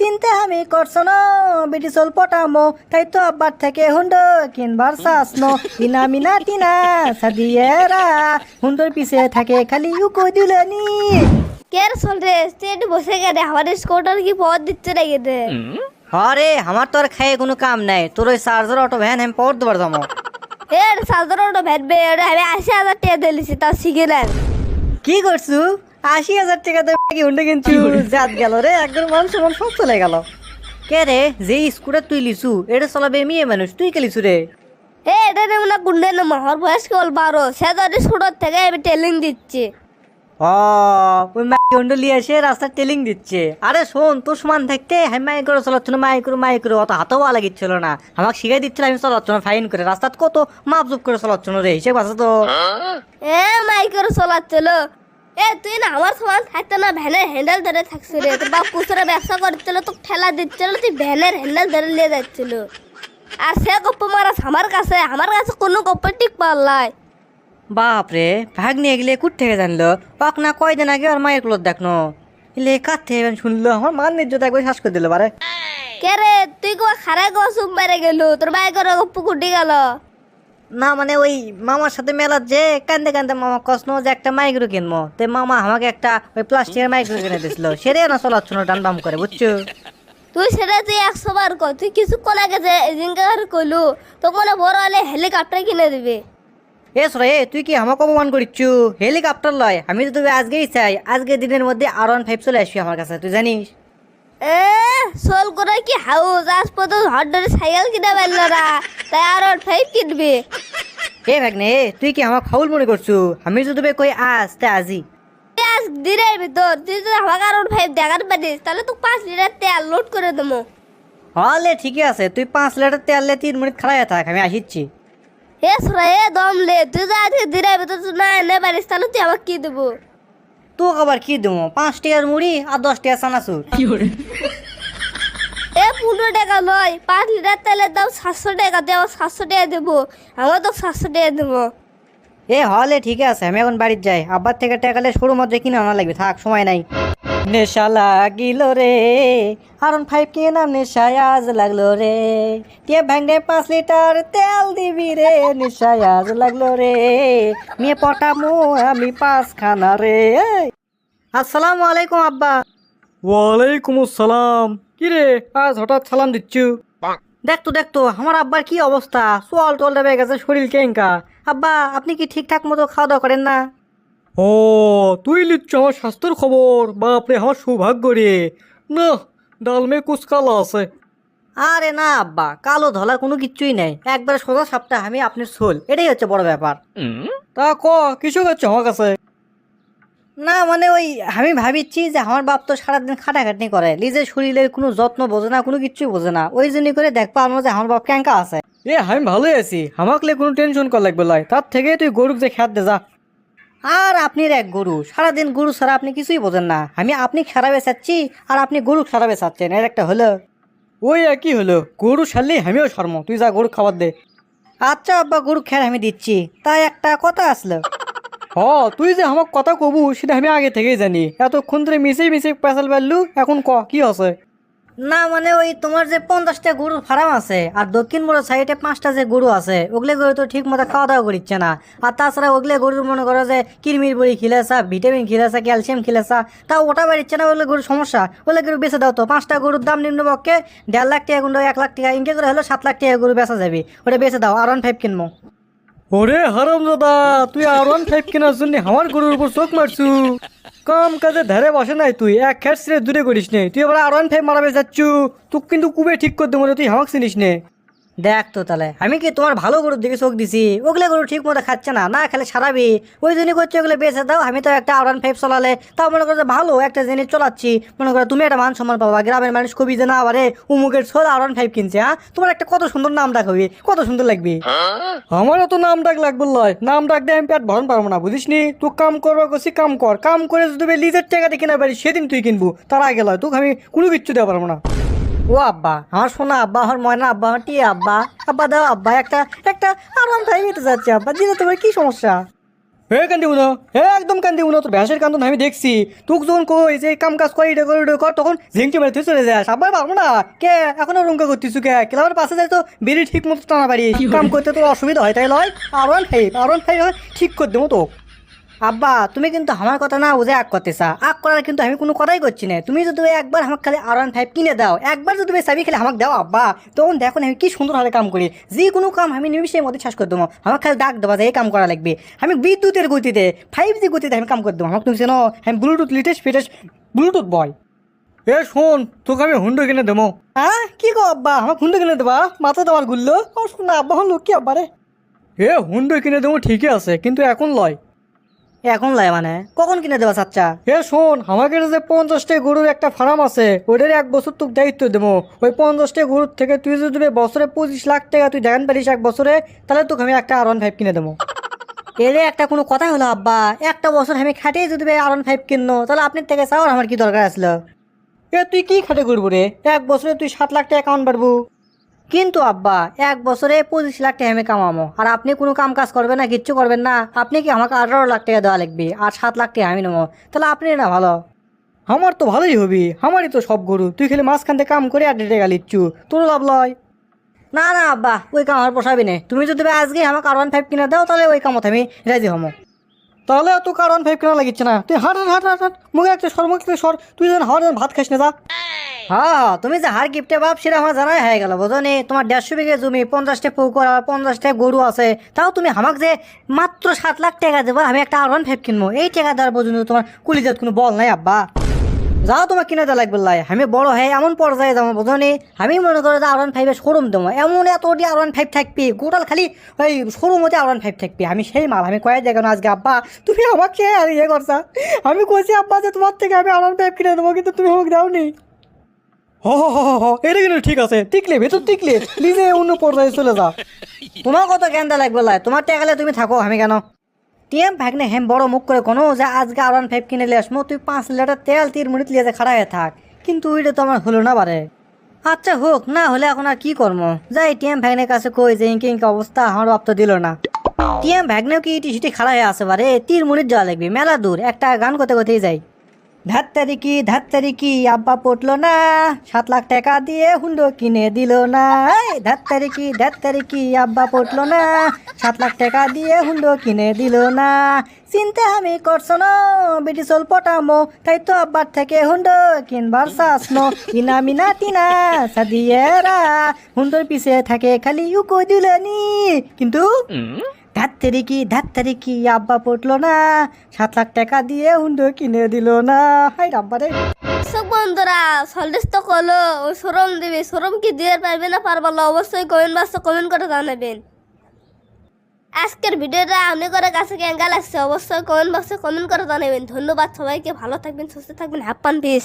চিন্তা আমি করছ না বেটি চল পটামো তাই তো আব্বার থেকে হুন্ড কিনবার চাসনো টিনা মিনা টিনা সাদিয়েরা হুন্ডর পিছে থাকে খালি উকো দিলেনি। কে রে চল রে স্টেট বসে গেলে আমার স্কুটার কি পথ দিচ্ছে রে? গেতে আরে আমার তো আর খাইয়ে কোনো কাম নাই। তোর ওই চার্জার অটো ভ্যান আমি পড় দেবার যাব। এ সাধারণ ভেটবে এটা আমি আশি হাজার টাকা দিলিছি তাও শিখে কি করছু? আশি হাজার টাকা তো কি হুন্ডে কিনছু জাত গেল রে। একদম মান সমান সব চলে গেল। কে রে? যে স্কুটার তুই লিছু এটা চলাবে মেয়ে মানুষ। তুই কে লিছু রে? এ এটা না গুন্ডে বয়স কেবল বারো স্কুটার থেকে আমি টেলিং দিচ্ছি। ও ওই হুন্ডে লিয়ে এসে রাস্তা টেলিং দিচ্ছে। আরে শোন তোর সমান থাকতে হ্যাঁ মাই করে চালাচ্ছ না মাই করে মাই করে। অত হাতও লাগিচ্ছিল না। আমাকে শিখাই দিচ্ছিল আমি চালাচ্ছ না ফাইন করে। রাস্তা কত মাপজুপ করে চালাচ্ছ না রে হিসেব আছে তো। এ মাই করে চলাচ্ছিল। এ তুই না আমার সমান থাকতে না ভ্যানের হ্যান্ডেল ধরে থাকছিল। রে তোর বাপ কুচরা ব্যবসা করছিল তো ঠেলা দিচ্ছিল তুই ভ্যানের হ্যান্ডেল ধরে নিয়ে যাচ্ছিল। আর সে গপ্প মারাস আমার কাছে আমার কাছে কোনো গপ্প টিক পারলাই বাপরে ভাগ নিয়ে গেলে কুট থেকে জানলো? পাক না কয়দিন আগে আর মায়ের কুলত দেখনো? এলে কার থেকে শুনলো? আমার মান নির্যত একবার শ্বাস করে দিল বারে। কে রে তুই কো খারা গো সুম মেরে গেল? তোর ভাই করে গপ্প কুটি গেল। না মানে ওই মামার সাথে মেলার যে কান্দে কান্দে মামা কসনো যে একটা মাইক্রো কিনবো। তে মামা আমাকে একটা ওই প্লাস্টিকের মাইক্রো কিনে দিছিল। সেরে না চলাচ্ছ না ডান বাম করে বুঝছ? তুই সেটা তুই একশো বার কর তুই কিছুক্ষণ আগে যে জিঙ্গার কইলু তখন বড় হলে হেলিকপ্টার কিনে দিবে। এ সরে তুই কি আমাকে অপমান করিচ্ছু? হেলিকপ্টার লয় আমি তো তুমি আজকেই চাই। আজকের দিনের মধ্যে আর ওয়ান ফাইভ চলে আসবি আমার কাছে তুই জানিস? এ সোল করে কি হাউস? আজ পর্যন্ত হট সাইকেল কিনে পারল না তাই আর ওর ফাইভ কিনবে। এ ভাগ্নে এ, তুই কি আমার খাউল মনে করছু? আমি যদি তোকে কই আজ তে আজি। আজ দিনের ভিতর তুই যদি আমাকে আর ওর ফাইভ দেখাতে পারিস তাহলে তো পাঁচ লিটার তেল লোড করে দেবো। হলে ঠিকই আছে তুই পাঁচ লিটার তেল লে তিন মিনিট খাড়াই থাক আমি আসিচ্ছি। এ সরা এ দম লে তুই যদি আজকে দিনের ভিতর তুই না এনে পারিস তাহলে তুই আমাকে কি দেবো? তো আবার কি দেবো? পাঁচ টাকার মুড়ি আর দশ টাকা চানাচুর। পনেরো টাকা নয় পাঁচ লিটার তেলের দাম সাতশো টাকা। আমার সাতশো টাকা দেবো। আমার তো সাতশো টাকা দেবো। এ হলে ঠিক আছে আমি এখন বাড়ির যাই। আব্বার থেকে টাকালে সরু মধ্যে কিনে আনা লাগবে থাক সময় নাই। নেশা লাগিল রে আরন ফাইভ কিনা নেশায় আজ লাগল রে। টিয়ে ভাঙে পাঁচ লিটার তেল দিবি রে নেশায় আজ লাগল রে। মেয়ে পটামু আমি পাঁচ খানা রে আসসালামু আলাইকুম আব্বা। ওয়ালাইকুম আসসালাম। কি রে আজ হঠাৎ সালাম দিচ্ছু? দেখতো দেখতো আমার আব্বার কি অবস্থা? সোয়াল টোয়াল দেবে গেছে শরীর কেঙ্কা। আব্বা আপনি কি ঠিকঠাক মতো খাওয়া দাওয়া করেন না? ও তুই লিচ্ছ আমার স্বাস্থ্যের খবর। বাপরে আমার সৌভাগ্য রে। না ডালমে কুচ কালা আছে। আরে না আব্বা কালো ধলা কোনো কিচ্ছুই নেই। একবারে সোজা সপ্তাহ আমি আপনার সোল এটাই হচ্ছে বড় ব্যাপার। তা ক কিছু হচ্ছে আমার কাছে না মানে ওই আমি ভাবিচ্ছি যে আমার বাপ তো সারাদিন খাটাখাটনি করে। নিজের শরীরের কোনো যত্ন বোঝে না কোনো কিচ্ছুই বোঝে না। ওই জন্য করে দেখব আমরা যে আমার বাপ ক্যাঙ্কা আছে। এ আমি ভালোই আছি। আমাকে কোনো টেনশন কর লাগবে লাই তার থেকে তুই গরুক যে খেত দে যা। আর আপনি এক গরু সারাদিন গরু ছাড়া আপনি কিছুই বোঝেন না। আমি আপনি খারা বেচাচ্ছি আর আপনি গরু খারা বেচাচ্ছেন এর একটা হলো। ওই একই হলো? গরু সারলি আমিও সারমো তুই যা গরু খাবার দে। আচ্ছা আব্বা গরু খের আমি দিচ্ছি। তাই একটা কথা আসলো। হ, তুই যে আমার কথা কবু, সেটা আমি আগে থেকেই জানি। এতক্ষণ ধরে মিশে মিশে পেশাল পারলু এখন ক, কি আছে? না মানে ওই তোমার যে পঞ্চাশটা গরুর ফার্ম আছে, আর দক্ষিণ মোড় সাইডে পাঁচটা যে গরু আছে, ওগুলো গরু তো ঠিক মতো খাওয়া দাওয়া করিচ্ছে না। আর তাছাড়া ওগুলো গরুর মনে করো যে কিরমির বড়ি খিলেসা, ভিটামিন খিলেসা, ক্যালসিয়াম খিলেসা তা ওটা বাড়িচ্ছে না ওগুলো গরুর সমস্যা। ওগুলো গরু বেঁচে দাও তো, পাঁচটা গরুর দাম নিম্নপক্ষে দেড় লাখ টাকা গুলো এক লাখ টাকা, ইনকে করে হলো সাত লাখ টাকা গরু বেচা যাবে। ওটা বেঁচে দাও, আর ওয়ান ফাইভ কিনবো। ওরে হারাম দাদা তুই আর ওয়ান ফাইভ কেনার জন্য আমার গরুর উপর চোখ মারছু। কাম কাজে ধারে বসে নাই তুই, এক খেট ছিঁড়ে দূরে করিস নে। তুই আবার আর ওয়ান ফাইভ মারাবে যাচ্ছু। তুই কিন্তু কুবে ঠিক করতে মনে তুই হামাক চিনিস নে। দেখ তো তাহলে। আমি কি তোমার ভালো গরুর দিকে চোখ দিছি? ওগুলো গরু ঠিক মতো খাচ্ছে না না খেলে সারাবি। ওই জন্য করছে ওগুলো বেঁচে দাও, আমি তো একটা আরান ফাইভ চলালে তাও মনে করো ভালো একটা জিনিস চলাচ্ছি। মনে করো তুমি একটা মান সম্মান পাবা, গ্রামের মানুষ কবি যে না আবারে উমুকের ছোল আরান ফাইভ কিনছে হ্যাঁ? তোমার একটা কত সুন্দর নাম রাখবি কত সুন্দর লাগবে। আমারও তো নাম ডাক লাগবে লয়। নাম ডাক দিয়ে আমি পেট ভরণ পারব না বুঝিস নি তুই কাম করব কছি কাম কর। কাম করে যদি লিজের টাকাতে কিনা পারিস সেদিন তুই কিনবো, তার আগে লয়, তোকে আমি কোনো কিচ্ছু দেওয়া পারব না। ও আব্বা আমার সোনা আব্বা আমার ময়না আব্বা আমার টিয়া আব্বা আব্বা দাও আব্বা একটা একটা আরাম ফাইভ নিতে যাচ্ছে আব্বা। দিলে তোমার কি সমস্যা? হে কান্দি উনো হে একদম কান্দি উনো তোর ভ্যাসের কান্দন আমি দেখছি। তুক যখন কই যে কাম কাজ করি এটা করি কর তখন ঝিংটি মেরে তুই চলে যাস। আবার পারব না। কে এখনও রুমকা করতিস কে? ক্লাবের পাশে যাই তো বেরি ঠিক মতো টানা পারি কাম করতে তোর অসুবিধা হয় তাই লয়। আর ওয়ান ফাইভ আর ওয়ান ফাইভ ঠিক করে দেবো তো আব্বা তুমি কিন্তু আমার কথা না বুঝে আগ করতেছা। আগ করার কিন্তু আমি কোনো কথাই করছি না। তুমি যদি একবার আমাকে খালি আর ওয়ান ফাইভ কিনে দাও একবার যদি তুমি চাবি খালি আমাকে দাও আব্বা তখন দেখো আমি কি সুন্দরভাবে কাম করি। যে কোনো কাম আমি নিমিশের মধ্যে শেষ করে দেবো। আমাকে খালি ডাক দেবা যে এই কাম করা লাগবে। আমি বিদ্যুতের গতিতে ফাইভ জি গতিতে আমি কাম করে দেবো। আমাকে তুমি চেনো আমি Bluetooth latest fittest Bluetooth boy এ শোন তোকে আমি হুন্ডো কিনে দেবো। হ্যাঁ কি গো আব্বা আমার খুন্ড কিনে দেবা? মাথা দেওয়ার গুললো ও শোনা আব্বা হলো কি আব্বা রে? এ হুন্ডো কিনে দেবো ঠিকই আছে কিন্তু এখন লয়। এখন লাই মানে? কখন কিনে দেবা চাচ্চা? এ শোন আমাকে যে পঞ্চাশটা গরুর একটা ফার্ম আছে ওইটার এক বছর তোকে দায়িত্ব দেবো। ওই পঞ্চাশটা গরুর থেকে তুই যদি বছরে পঁচিশ লাখ টাকা তুই দেখান পারিস এক বছরে তাহলে তোকে আমি একটা আর ওয়ান ফাইভ কিনে দেবো। এরে একটা কোনো কথা হলো আব্বা। একটা বছর আমি খাটিয়ে যদি আর ওয়ান ফাইভ কিনো তাহলে আপনার থেকে চাও আমার কি দরকার আসলো এ তুই কি খাটে করব রে? এক বছরে তুই সাত লাখ টাকা অ্যাকাউন্ট বাড়বো। কিন্তু আব্বা এক বছরে পঁচিশ লাখ টাকা আমি কামাবো আর আপনি কোনো কাম কাজ করবেন না কিচ্ছু করবেন না। আপনি কি আমাকে আঠারো লাখ টাকা দেওয়া লাগবে আর সাত লাখ টাকা আমি নেব? তাহলে আপনি না ভালো। আমার তো ভালোই হবি আমারই তো সব গরু। তুই খালি মাঝখান থেকে কাম করে আর টাকা লিচ্ছু। তোর লাভ লয়। না না আব্বা ওই কাম আমার পোষাবি না। তুমি যদি আজকে আমাকে আর ওয়ান ফাইভ কিনে দাও তাহলে ওই কামত আমি রাজি হব। তাহলে তো কার ওয়ান ফাইভ কেনা লাগিচ্ছে না। তুই হাট হাট হাট হাট মুখে একটা সর মুখে সর। তুই যেন হাওয়ার ভাত খাস না যা। হ্যাঁ তুমি যে হার গিফটে বাপ, সেটা আমার জানাই হয়ে গেল, বোঝনি? তোমার দেড়শো বিঘে জমি, পঞ্চাশটা পুকুর আর পঞ্চাশটা গরু আছে। তাও তুমি আমাকে যে মাত্র সাত লাখ টাকা দেবো, আমি একটা আর ওয়ান ফাইভ কিনবো। এই টাকা দেওয়ার পর্যন্ত তোমার কুলিজাত কোনো বল নাই, আব্বা। যাও তোমার কিনে দেওয়া লাগবে লাই। আমি বড় হয়ে এমন পর্যায়ে যাব, বোঝনি? আমি মনে করো যে আর ওয়ান ফাইভের শোরুম দেবো। এমন এতটি আর ওয়ান ফাইভ থাকবি, গোটাল খালি ওই শোরুম হতে আর ওয়ান ফাইভ থাকবি। আমি সেই মাল, আমি কয়ে দেখো আজকে, আব্বা, তুমি আমাকে ইয়ে করছা। আমি কইছি, আব্বা, যে তোমার থেকে আমি আর ওয়ান ফাইভ কিনে দেবো, কিন্তু তুমি আমাকে দাওনি। হ হ হ হ, এটা কিন্তু ঠিক আছে। টিকলে ভেতর টিকলে প্লিজে অন্য পর্যায়ে চলে যা। তোমার কত জ্ঞানটা লাগবে লাই? তোমার টাকালে তুমি থাকো আমি কেন? টিএম ভাগনে হেম বড় মুখ করে কোনো যে আজকে আর ফাইভ কিনে নিয়ে আসমো তুই পাঁচ লিটার তেল তিন মিনিট লিয়ে যে খাড়া হয়ে থাক। কিন্তু ওইটা তো আমার হলো না বারে। আচ্ছা হোক না হলে এখন আর কি করব? যাই টিএম ভাগনের কাছে কই যে ইঙ্কি ইঙ্কি অবস্থা আমার বাপ তো দিল না। টিএম ভাগনেও কি ইটি সিটি খাড়া হয়ে আছে বারে? তিন মিনিট যাওয়া লাগবে মেলা দূর একটা গান করতে করতেই যাই। ধাত্তারি কি ধাত্তারি কি আব্বা পটলো না। সাত লাখ টাকা দিয়ে হুন্ডো কিনে দিল না। এই ধাত্তারি কি ধাত্তারি কি আব্বা পটলো না। সাত লাখ টাকা দিয়ে হুন্ডো কিনে দিল না। চিন্তা আমি করছ না বেটি পটামো। তাই তো আব্বার থেকে হুন্ডো কিনবার চাসনো ইনা মিনা তিনা সাদিয়েরা। হুন্ডোর পিছে থাকে খালি ইউকো দিলনি। কিন্তু ধাত্তারি কি ধাত্তারি কি আব্বা পটলো না। সাত লাখ টাকা দিয়ে হুন্ডো কিনে দিল না। হাই রাব্বারে। সব বন্ধুরা সল্লিশ তো কলো। ওই শোরুম দিবে। শোরুম কি দিয়ে পারবে না পারব অবশ্যই কমেন্ট বাক্সে কমেন্ট করে জানাবেন। আজকের ভিডিওটা আপনি করে কাছে কেঙ্গা লাগছে? অবশ্যই কমেন্ট বক্সে কমেন্ট করে জানাবেন। ধন্যবাদ সবাইকে। ভালো থাকবেন, সুস্থ থাকবেন। হ্যাপান পিস।